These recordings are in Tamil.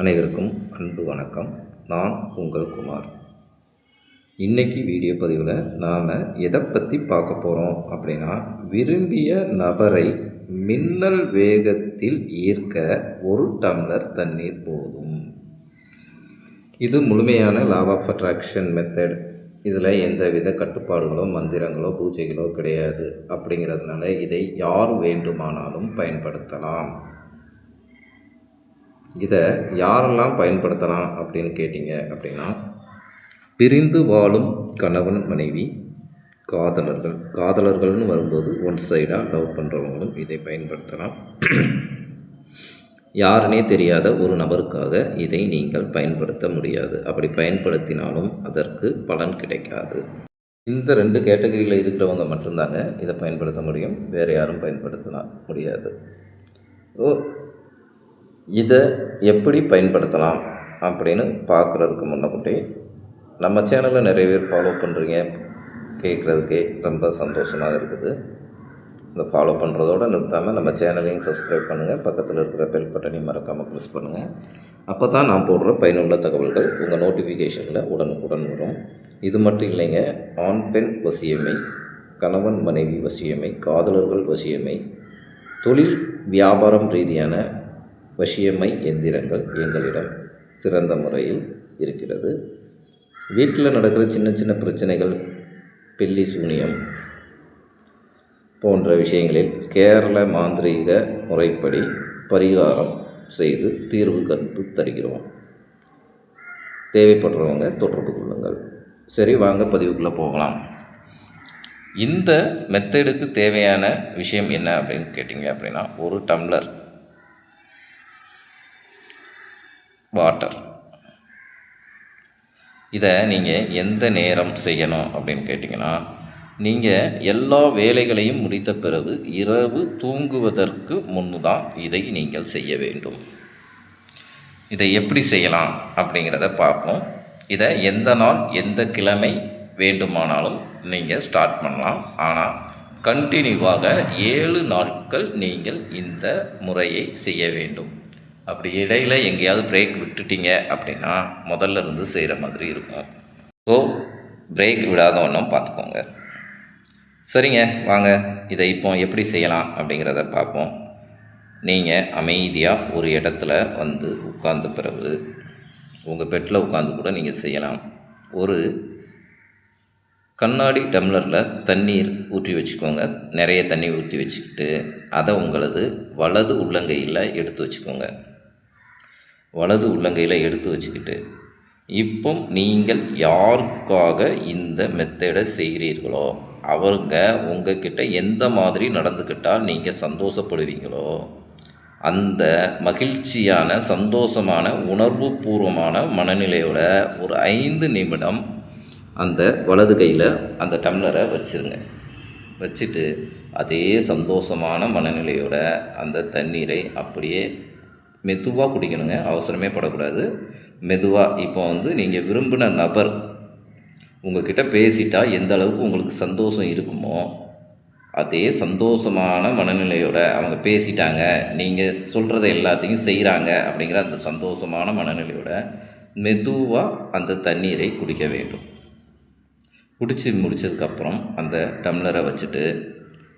அனைவருக்கும் அன்பு வணக்கம். நான் உங்கள் குமார். இன்றைக்கி வீடியோ பதிவில் நாம் எதை பற்றி பார்க்க போகிறோம் அப்படின்னா விரும்பிய நபரை மின்னல் வேகத்தில் ஈர்க்க ஒரு டம்ளர் தண்ணீர் போதும். இது முழுமையான லாவ் ஆஃப் அட்ராக்ஷன் மெத்தட் இதில் எந்த வித கட்டுப்பாடுகளோ மந்திரங்களோ பூஜைகளோ கிடையாது. அப்படிங்கிறதுனால இதை யார் வேண்டுமானாலும் பயன்படுத்தலாம். இதை யாரெல்லாம் பயன்படுத்தலாம் அப்படின்னு கேட்டிங்க அப்படின்னா பிரிந்து வாழும் கணவன் மனைவி காதலர்கள். காதலர்கள்னு வரும்போது ஒன் சைடாக லவ் பண்ணுறவங்களும் இதை பயன்படுத்தலாம். யாருனே தெரியாத ஒரு நபருக்காக இதை நீங்கள் பயன்படுத்த முடியாது. அப்படி பயன்படுத்தினாலும் அதற்கு பலன் கிடைக்காது. இந்த ரெண்டு கேட்டகரியில் இருக்கிறவங்க மட்டும்தாங்க இதை பயன்படுத்த முடியும். வேறு யாரும் பயன்படுத்த முடியாது. ஓ இதை எப்படி பயன்படுத்தலாம் அப்படின்னு பார்க்குறதுக்கு முன்னக்கூட்டி நம்ம சேனலை நிறைய பேர் ஃபாலோ பண்ணுறீங்க கேட்குறதுக்கே ரொம்ப சந்தோஷமாக இருக்குது. இதை ஃபாலோ பண்ணுறதோடு நிறுத்தாமல் நம்ம சேனலையும் சப்ஸ்கிரைப் பண்ணுங்கள் பக்கத்தில் இருக்கிற பெல் பட்டனையும் மறக்காமல் ப்ரெஸ் பண்ணுங்கள் அப்போ தான் நான் போடுற பயனுள்ள தகவல்கள் உங்கள் நோட்டிஃபிகேஷனில் உடனுக்குடன் வரும். இது மட்டும் இல்லைங்க ஆண் பெண் வசியமை கணவன் மனைவி வசியமை காதலர்கள் வசியமை தொழில் வியாபாரம் ரீதியான வசியமை எந்திரங்கள் எங்களிடம் சிறந்த முறையில் இருக்கிறது. வீட்டில் நடக்கிற சின்ன சின்ன பிரச்சனைகள் பில்லி சூனியம் போன்ற விஷயங்களில் கேரள மாந்திரீக முறைப்படி பரிகாரம் செய்து தீர்வு கண்டு தருகிறோம். தேவைப்படுறவங்க தொடர்பு கொள்ளுங்கள். சரி வாங்க பதிவுக்குள்ளே போகலாம். இந்த மெத்தடுக்கு தேவையான விஷயம் என்ன அப்படின்னு கேட்டிங்க அப்படின்னா ஒரு டம்ளர் வாட்டர் இதை நீங்கள் எந்த நேரம் செய்யணும் அப்படின்னு கேட்டிங்கன்னா நீங்கள் எல்லா வேலைகளையும் முடித்த பிறகு இரவு தூங்குவதற்கு முன்னு தான் இதை நீங்கள் செய்ய வேண்டும். இதை எப்படி செய்யலாம் அப்படிங்கிறத பார்ப்போம். இதை எந்த நாள் எந்த கிழமை வேண்டுமானாலும் நீங்கள் ஸ்டார்ட் பண்ணலாம். ஆனால் கண்டினியூவாக ஏழு நாட்கள் நீங்கள் இந்த முறையை செய்ய வேண்டும். அப்படி இடையில் எங்கேயாவது பிரேக் விட்டுட்டீங்க அப்படின்னா முதல்ல இருந்து செய்கிற மாதிரி இருக்கும். ஸோ பிரேக் விடாதவண்ணம் பார்த்துக்கோங்க சரிங்க வாங்க. இதை இப்போ எப்படி செய்யலாம் அப்படிங்கிறத பார்ப்போம் நீங்கள் அமைதியாக ஒரு இடத்துல வந்து உட்கார்ந்த பிறகு உங்கள் பெட்டில் உட்காந்து கூட நீங்கள் செய்யலாம். ஒரு கண்ணாடி டம்ளரில் தண்ணீர் ஊற்றி வச்சுக்கோங்க. நிறைய தண்ணி ஊற்றி வச்சுக்கிட்டு அதை உங்களது வலது உள்ளங்கையில் எடுத்து வச்சுக்கோங்க. வலது உள்ளங்கையில் எடுத்து வச்சுக்கிட்டு இப்போ நீங்கள் யாருக்காக இந்த மெத்தடை செய்கிறீர்களோ அவங்க உங்ககிட்ட எந்த மாதிரி நடந்துக்கிட்டால் நீங்கள் சந்தோஷப்படுவீங்களோ அந்த மகிழ்ச்சியான சந்தோஷமான உணர்வு பூர்வமான மனநிலையோட ஒரு ஐந்து நிமிடம் அந்த வலது கையில் அந்த டம்ளரை வச்சுருங்க. வச்சுட்டு அதே சந்தோஷமான மனநிலையோட அந்த தண்ணீரை அப்படியே மெதுவாக குடிக்கணுங்க. அவசரமே படக்கூடாது. மெதுவாக இப்போ வந்து நீங்கள் விரும்பின நபர் உங்கள்கிட்ட பேசிட்டா எந்த அளவுக்கு உங்களுக்கு சந்தோஷம் இருக்குமோ அதே சந்தோஷமான மனநிலையோட அவங்க பேசிட்டாங்க நீங்கள் சொல்கிறத எல்லாத்தையும் செய்கிறாங்க அப்படிங்கிற அந்த சந்தோஷமான மனநிலையோட மெதுவாக அந்த தண்ணீரை குடிக்க வேண்டும். குடித்து முடித்ததுக்கப்புறம் அந்த டம்ளரை வச்சுட்டு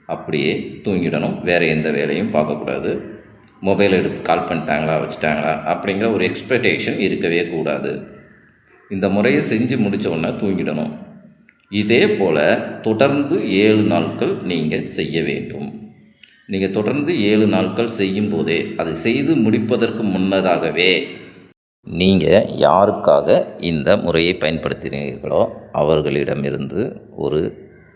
அப்படியே தூங்கிடணும். வேறு எந்த வேலையும் பார்க்கக்கூடாது. மொபைல் எடுத்து கால் பண்ணிட்டாங்களா வச்சுட்டாங்களா அப்படிங்கிற ஒரு எக்ஸ்பெக்டேஷன் இருக்கவே கூடாது. இந்த முறையை செஞ்சு முடித்தோடனே தூங்கிடணும். இதே போல் தொடர்ந்து ஏழு நாட்கள் நீங்கள் செய்ய வேண்டும். நீங்கள் தொடர்ந்து ஏழு நாட்கள் செய்யும் போதே அதை செய்து முடிப்பதற்கு முன்னதாகவே நீங்கள் யாருக்காக இந்த முறையை பயன்படுத்தினீர்களோ அவர்களிடமிருந்து ஒரு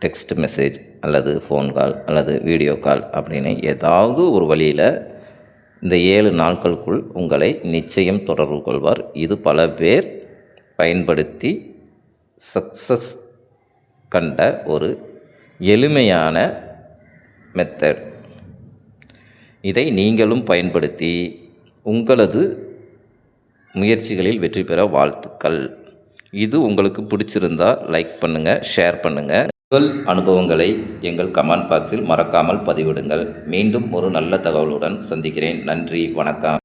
டெக்ஸ்ட் மெசேஜ் அல்லது ஃபோன் கால் அல்லது வீடியோ கால் அப்படின்னு ஏதாவது ஒரு வழியில் இந்த ஏழு நாட்களுக்குள் உங்களை நிச்சயம் தொடர்பு கொள்வார். இது பல பேர் பயன்படுத்தி சக்ஸஸ் கண்ட ஒரு எளிமையான மெத்தட் இதை நீங்களும் பயன்படுத்தி உங்களது முயற்சிகளில் வெற்றி பெற வாழ்த்துக்கள். இது உங்களுக்கு பிடிச்சிருந்தால் லைக் பண்ணுங்கள் ஷேர் பண்ணுங்கள் உங்கள் அனுபவங்களை எங்கள் கமெண்ட் பாக்ஸில் மறக்காமல் பதிவிடுங்கள். மீண்டும் ஒரு நல்ல தகவலுடன் சந்திக்கிறேன். நன்றி வணக்கம்.